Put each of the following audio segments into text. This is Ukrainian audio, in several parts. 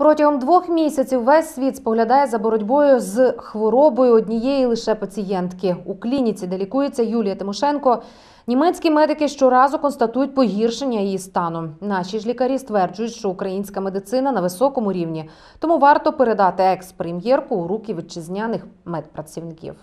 Протягом двох місяців весь світ споглядає за боротьбою з хворобою однієї лише пацієнтки. У клініці, де лікується Юлія Тимошенко, німецькі медики щоразу констатують погіршення її стану. Наші ж лікарі стверджують, що українська медицина на високому рівні, тому варто передати екс-прем'єрку у руки вітчизняних медпрацівників.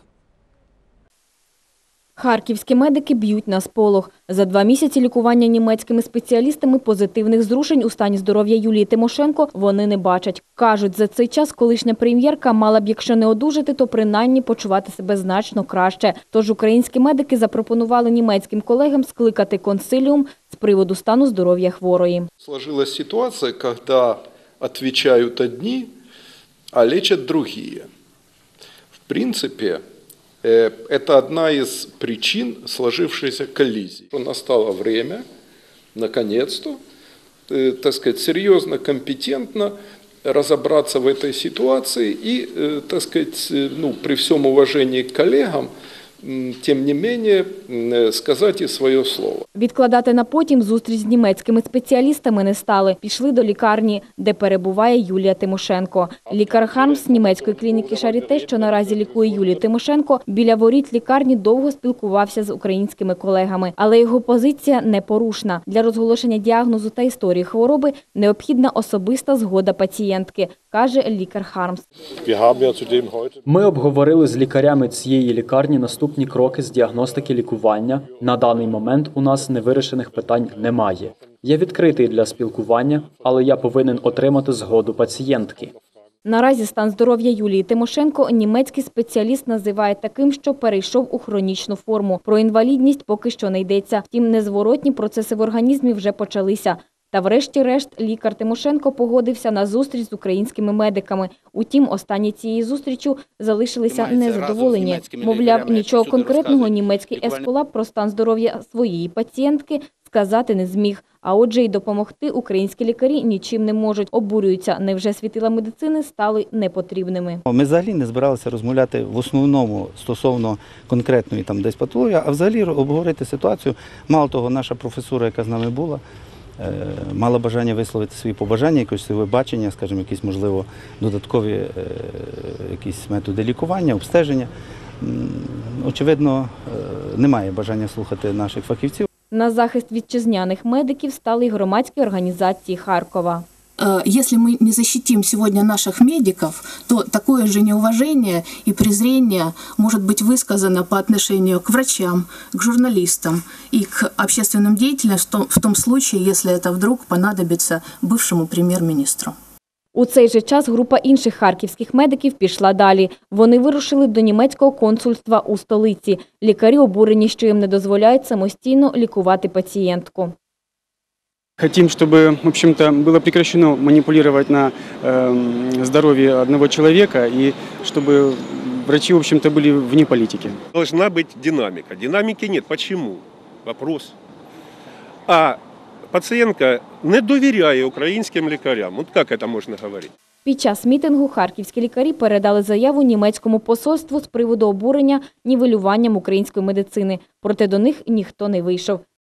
Харківські медики б'ють на сполох. За два місяці лікування німецькими спеціалістами позитивних зрушень у стані здоров'я Юлії Тимошенко вони не бачать. Кажуть, за цей час колишня прем'єрка мала б, якщо не одужати, то принаймні почувати себе значно краще. Тож українські медики запропонували німецьким колегам скликати консиліум з приводу стану здоров'я хворої. Сложилась ситуация, когда отвечают одни, а лечат другие. В принципе, э, это одна из причин сложившейся коллизии. Настало время, наконец-то, э, так сказать, серьезно, компетентно разобраться в этой ситуации и, э, так сказать, э, ну, при всем уважении к коллегам, тем не менее, э, сказать слово. Відкладати на потім зустріч з німецькими спеціалістами не стали. Пішли до лікарні, де перебуває Юлія Тимошенко. Лікар Хармс німецької клініки Шаріте, що наразі лікує Юлію Тимошенко, біля воріт лікарні довго спілкувався з українськими колегами. Але його позиція непорушна. Для розголошення діагнозу та історії хвороби необхідна особиста згода пацієнтки, каже лікар Хармс. Ми обговорили з лікарями цієї лікарні наступні кроки з діагностики лікування. На даний момент у нас невирішених питань немає. Я відкритий для спілкування, але я повинен отримати згоду пацієнтки. Наразі стан здоров'я Юлії Тимошенко німецький спеціаліст називає таким, що перейшов у хронічну форму. Про інвалідність поки що не йдеться. Втім, незворотні процеси в організмі вже почалися. Та врешті-решт лікар Тимошенко погодився на зустріч з українськими медиками. Утім, останні цієї зустрічю залишилися незадоволені. Мовляв, нічого конкретного німецький ескулап про стан здоров'я своєї пацієнтки сказати не зміг. А отже, й допомогти українські лікарі нічим не можуть. Обурюються, невже світила медицини стали непотрібними. Ми взагалі не збиралися розмовляти в основному стосовно конкретної там десь патології, а взагалі обговорити ситуацію. Мало того, наша професура, яка з нами була, мала бажання висловити свої побажання, якось своє бачення, скажімо, якісь можливо додаткові е, якісь методи лікування, обстеження. Очевидно, е, немає бажання слухати наших фахівців. На захист вітчизняних медиків стали й громадські організації Харкова. Э, Если мы не защитим сегодня наших медиков, то такое же неуважение и презрение может быть высказано по отношению к врачам, к журналистам и к общественным деятелям в том, в том случае, если это вдруг понадобится бывшему премьер-министру. У цей же час група інших харківських медиків пішла далі. Вони вирушили до німецького консульства у столиці. Лікарі обурені, що їм не дозволяють самостійно лікувати пацієнтку. Хотим, чтобы, в общем-то, было прекращено манипулировать на эм, здоровье одного человека и чтобы врачи, в общем-то, были вне политики. должна быть динамика. Динамики нет. Почему? Вопрос. А пацієнтка не довіряє українським лікарям. От як це можна говорити? Під час мітингу харківські лікарі передали заяву німецькому посольству з приводу обурення нівелюванням української медицини. Проте до них ніхто не вийшов.